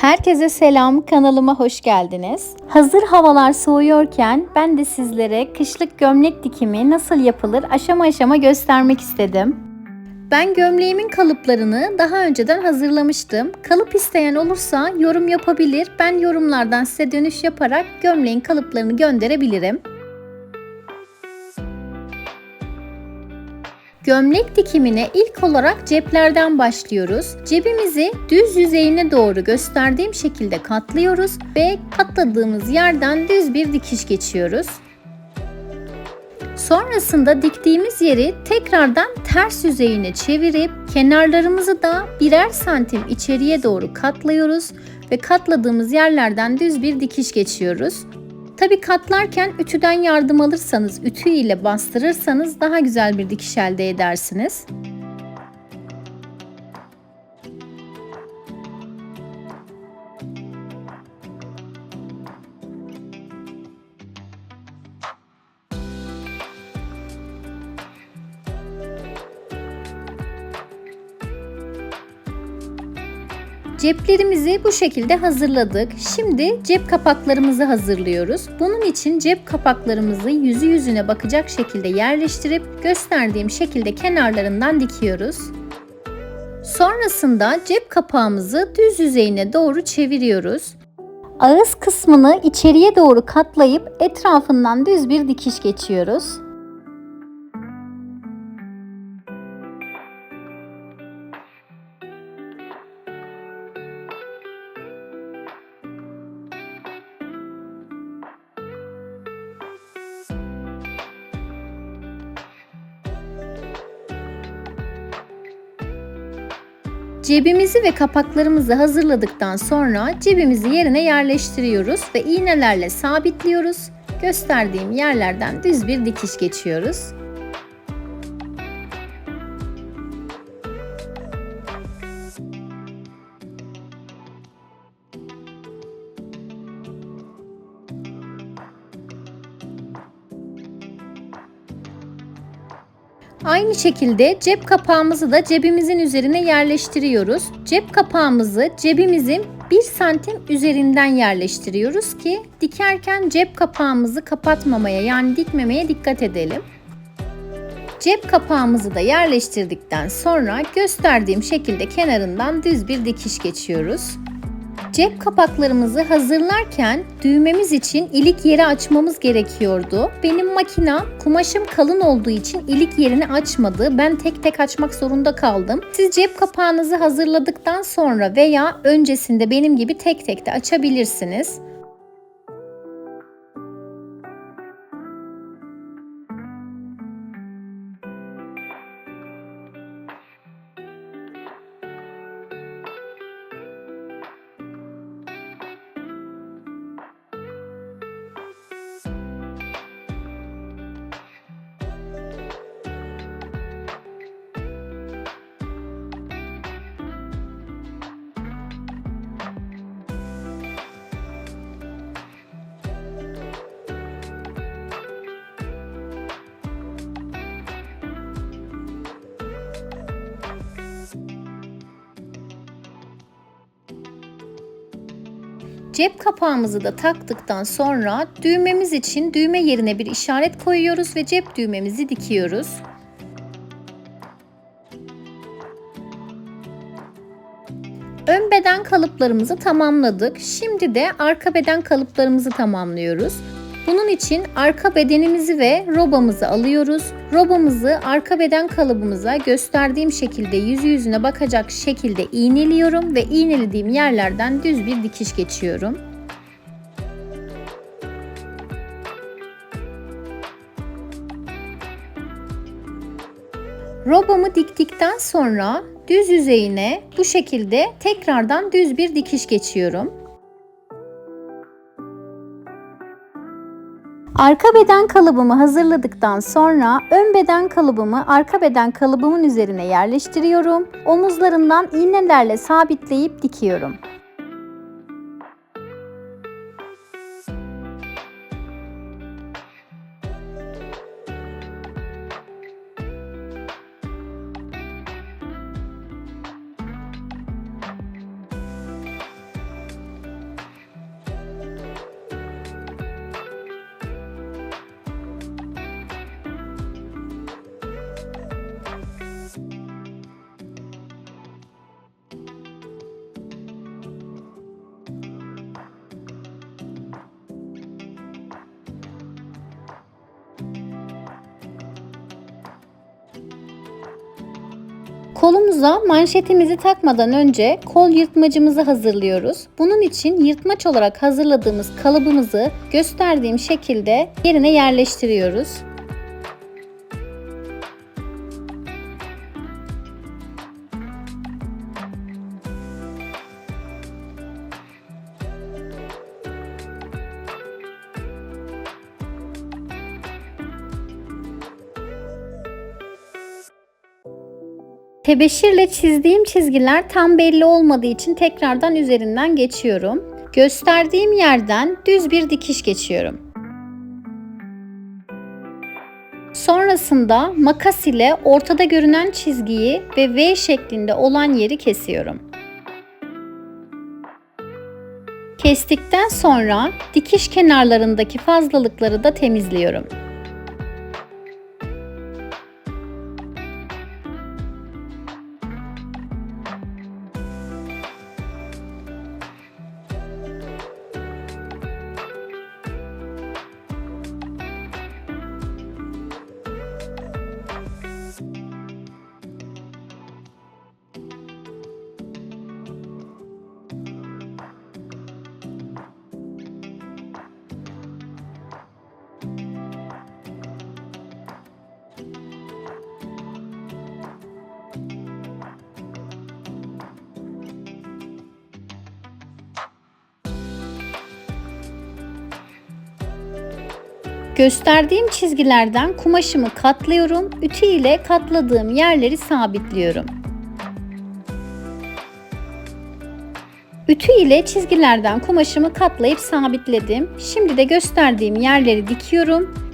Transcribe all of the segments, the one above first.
Herkese selam, kanalıma hoş geldiniz. Hazır havalar soğuyorken ben de sizlere kışlık gömlek dikimi nasıl yapılır aşama aşama göstermek istedim. Ben gömleğimin kalıplarını daha önceden hazırlamıştım. Kalıp isteyen olursa yorum yapabilir. Ben yorumlardan size dönüş yaparak gömleğin kalıplarını gönderebilirim. Gömlek dikimine ilk olarak ceplerden başlıyoruz. Cebimizi düz yüzeyine doğru gösterdiğim şekilde katlıyoruz ve katladığımız yerden düz bir dikiş geçiyoruz. Sonrasında diktiğimiz yeri tekrardan ters yüzeyine çevirip kenarlarımızı da birer santim içeriye doğru katlıyoruz ve katladığımız yerlerden düz bir dikiş geçiyoruz. Tabi katlarken ütüden yardım alırsanız, ütü ile bastırırsanız daha güzel bir dikiş elde edersiniz. Ceplerimizi bu şekilde hazırladık. Şimdi cep kapaklarımızı hazırlıyoruz. Bunun için cep kapaklarımızı yüzü yüzüne bakacak şekilde yerleştirip gösterdiğim şekilde kenarlarından dikiyoruz. Sonrasında cep kapağımızı düz yüzeyine doğru çeviriyoruz. Ağız kısmını içeriye doğru katlayıp etrafından düz bir dikiş geçiyoruz. Cebimizi ve kapaklarımızı hazırladıktan sonra cebimizi yerine yerleştiriyoruz ve iğnelerle sabitliyoruz. Gösterdiğim yerlerden düz bir dikiş geçiyoruz. Aynı şekilde cep kapağımızı da cebimizin üzerine yerleştiriyoruz. Cep kapağımızı cebimizin 1 santim üzerinden yerleştiriyoruz ki dikerken cep kapağımızı kapatmamaya yani dikmemeye dikkat edelim. Cep kapağımızı da yerleştirdikten sonra gösterdiğim şekilde kenarından düz bir dikiş geçiyoruz. Cep kapaklarımızı hazırlarken düğmemiz için ilik yeri açmamız gerekiyordu. Benim makina kumaşım kalın olduğu için ilik yerini açmadı. Ben tek tek açmak zorunda kaldım. Siz cep kapağınızı hazırladıktan sonra veya öncesinde benim gibi tek tek de açabilirsiniz. Cep kapağımızı da taktıktan sonra düğmemiz için düğme yerine bir işaret koyuyoruz ve cep düğmemizi dikiyoruz. Ön beden kalıplarımızı tamamladık. Şimdi de arka beden kalıplarımızı tamamlıyoruz. Bunun için arka bedenimizi ve robamızı alıyoruz. Robamızı arka beden kalıbımıza gösterdiğim şekilde yüzü yüzüne bakacak şekilde iğneliyorum ve iğnelediğim yerlerden düz bir dikiş geçiyorum. Robamı diktikten sonra düz yüzeyine bu şekilde tekrardan düz bir dikiş geçiyorum. Arka beden kalıbımı hazırladıktan sonra ön beden kalıbımı arka beden kalıbımın üzerine yerleştiriyorum. Omuzlarından iğnelerle sabitleyip dikiyorum. Kolumuza manşetimizi takmadan önce kol yırtmacımızı hazırlıyoruz. Bunun için yırtmaç olarak hazırladığımız kalıbımızı gösterdiğim şekilde yerine yerleştiriyoruz. Tebeşirle çizdiğim çizgiler tam belli olmadığı için tekrardan üzerinden geçiyorum. Gösterdiğim yerden düz bir dikiş geçiyorum. Sonrasında makas ile ortada görünen çizgiyi ve V şeklinde olan yeri kesiyorum. Kestikten sonra dikiş kenarlarındaki fazlalıkları da temizliyorum. Gösterdiğim çizgilerden kumaşımı katlıyorum. Ütü ile katladığım yerleri sabitliyorum. Ütü ile çizgilerden kumaşımı katlayıp sabitledim. Şimdi de gösterdiğim yerleri dikiyorum.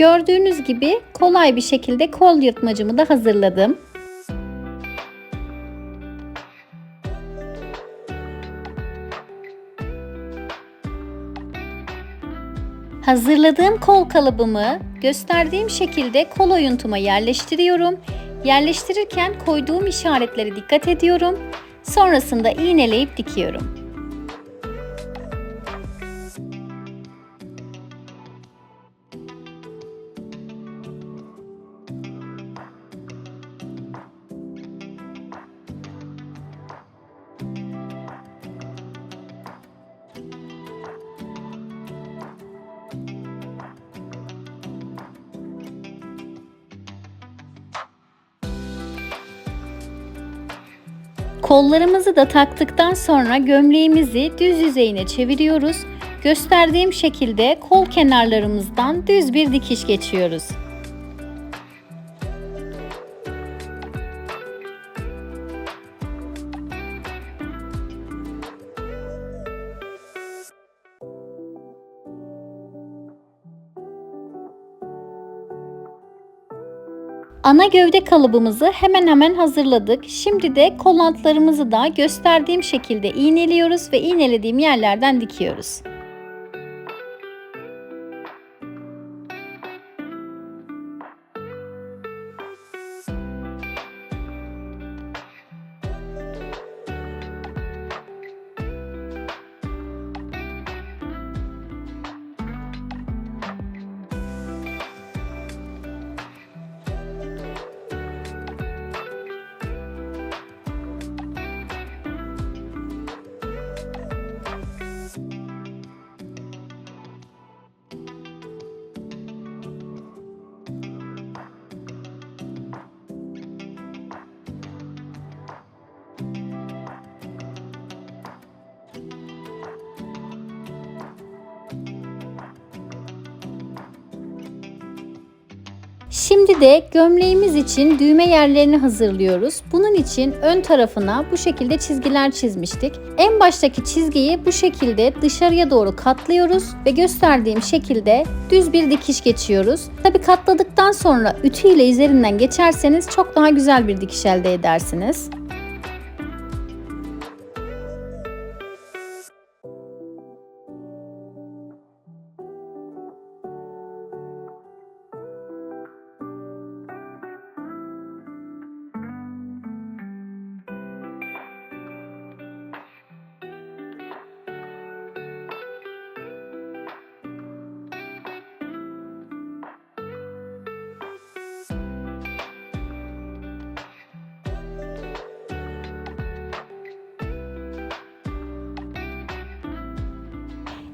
Gördüğünüz gibi kolay bir şekilde kol yırtmacımı da hazırladım. Hazırladığım kol kalıbımı gösterdiğim şekilde kol oyuntuma yerleştiriyorum. Yerleştirirken koyduğum işaretlere dikkat ediyorum. Sonrasında iğneleyip dikiyorum. Kollarımızı da taktıktan sonra gömleğimizi düz yüzeyine çeviriyoruz. Gösterdiğim şekilde kol kenarlarımızdan düz bir dikiş geçiyoruz. Ana gövde kalıbımızı hemen hemen hazırladık. Şimdi de kolantlarımızı da gösterdiğim şekilde iğneliyoruz ve iğnelediğim yerlerden dikiyoruz. Şimdi de gömleğimiz için düğme yerlerini hazırlıyoruz. Bunun için ön tarafına bu şekilde çizgiler çizmiştik. En baştaki çizgiyi bu şekilde dışarıya doğru katlıyoruz ve gösterdiğim şekilde düz bir dikiş geçiyoruz. Tabi katladıktan sonra ütü ile üzerinden geçerseniz çok daha güzel bir dikiş elde edersiniz.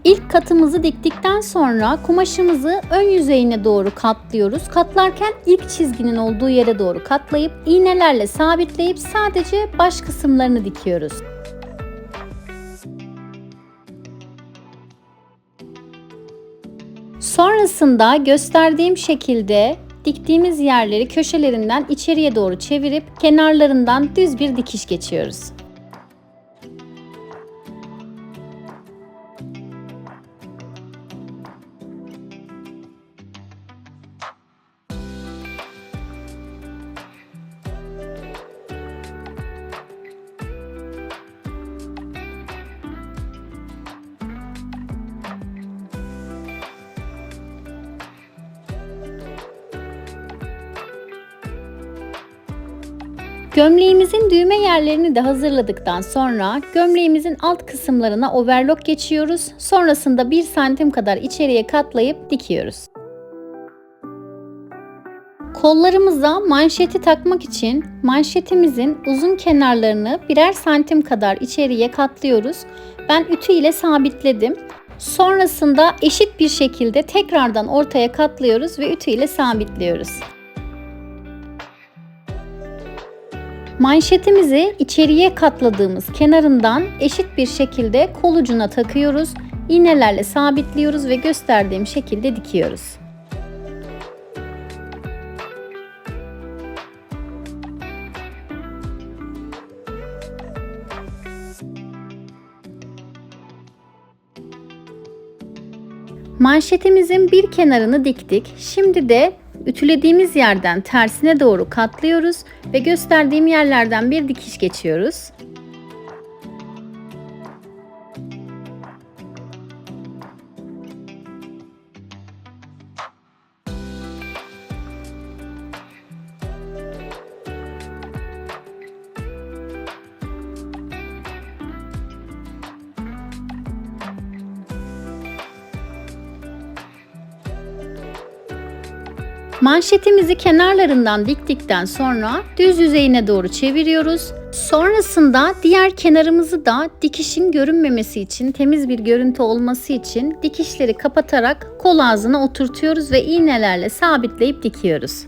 İlk katımızı diktikten sonra kumaşımızı ön yüzeyine doğru katlıyoruz. Katlarken ilk çizginin olduğu yere doğru katlayıp iğnelerle sabitleyip sadece baş kısımlarını dikiyoruz. Sonrasında gösterdiğim şekilde diktiğimiz yerleri köşelerinden içeriye doğru çevirip kenarlarından düz bir dikiş geçiyoruz. Gömleğimizin düğme yerlerini de hazırladıktan sonra gömleğimizin alt kısımlarına overlock geçiyoruz. Sonrasında 1 santim kadar içeriye katlayıp dikiyoruz. Kollarımıza manşeti takmak için manşetimizin uzun kenarlarını birer santim kadar içeriye katlıyoruz. Ben ütü ile sabitledim. Sonrasında eşit bir şekilde tekrardan ortaya katlıyoruz ve ütü ile sabitliyoruz. Manşetimizi içeriye katladığımız kenarından eşit bir şekilde kol ucuna takıyoruz. İğnelerle sabitliyoruz ve gösterdiğim şekilde dikiyoruz. Manşetimizin bir kenarını diktik. Şimdi de ütülediğimiz yerden tersine doğru katlıyoruz ve gösterdiğim yerlerden bir dikiş geçiyoruz. Manşetimizi kenarlarından diktikten sonra düz yüzeyine doğru çeviriyoruz. Sonrasında diğer kenarımızı da dikişin görünmemesi için, temiz bir görüntü olması için dikişleri kapatarak kol ağzına oturtuyoruz ve iğnelerle sabitleyip dikiyoruz.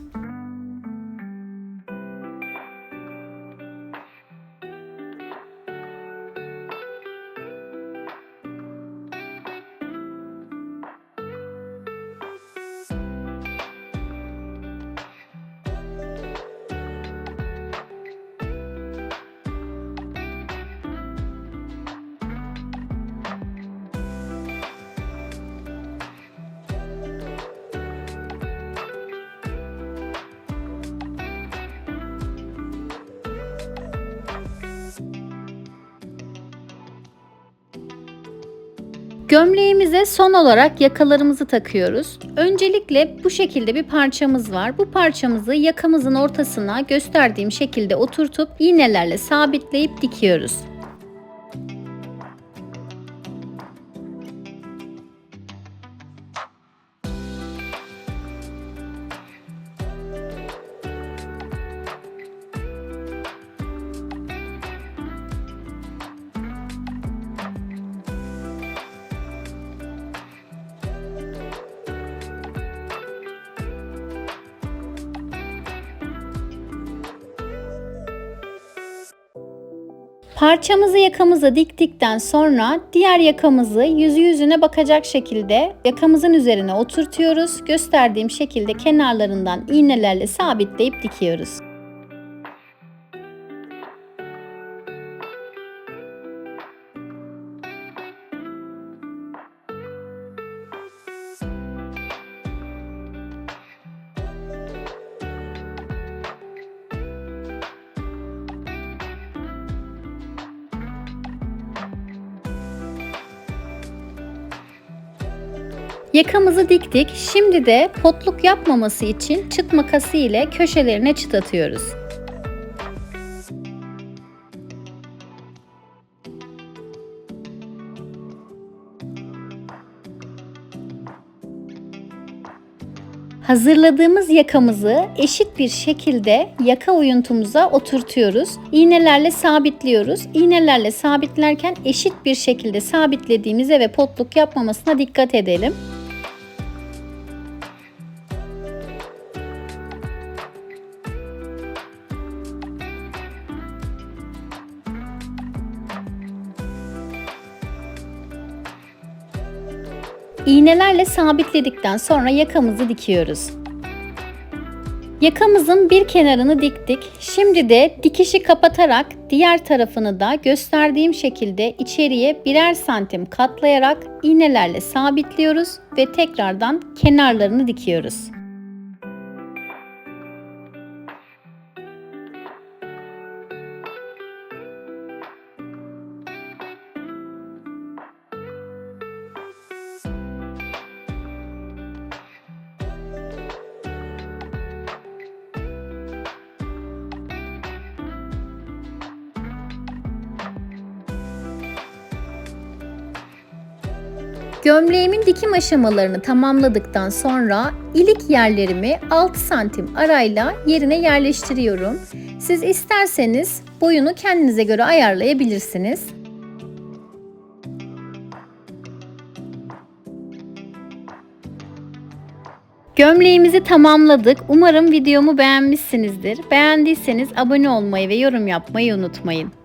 Gömleğimize son olarak yakalarımızı takıyoruz. Öncelikle bu şekilde bir parçamız var. Bu parçamızı yakamızın ortasına gösterdiğim şekilde oturtup iğnelerle sabitleyip dikiyoruz. Parçamızı yakamıza diktikten sonra diğer yakamızı yüzü yüzüne bakacak şekilde yakamızın üzerine oturtuyoruz. Gösterdiğim şekilde kenarlarından iğnelerle sabitleyip dikiyoruz. Yakamızı diktik. Şimdi de potluk yapmaması için çıt makası ile köşelerine çıt atıyoruz. Hazırladığımız yakamızı eşit bir şekilde yaka oyuntumuza oturtuyoruz. İğnelerle sabitliyoruz. İğnelerle sabitlerken eşit bir şekilde sabitlediğimize ve potluk yapmamasına dikkat edelim. İğnelerle sabitledikten sonra yakamızı dikiyoruz. Yakamızın bir kenarını diktik. Şimdi de dikişi kapatarak diğer tarafını da gösterdiğim şekilde içeriye birer santim katlayarak iğnelerle sabitliyoruz ve tekrardan kenarlarını dikiyoruz. Gömleğimin dikim aşamalarını tamamladıktan sonra ilik yerlerimi 6 santim arayla yerine yerleştiriyorum. Siz isterseniz boyunu kendinize göre ayarlayabilirsiniz. Gömleğimizi tamamladık. Umarım videomu beğenmişsinizdir. Beğendiyseniz abone olmayı ve yorum yapmayı unutmayın.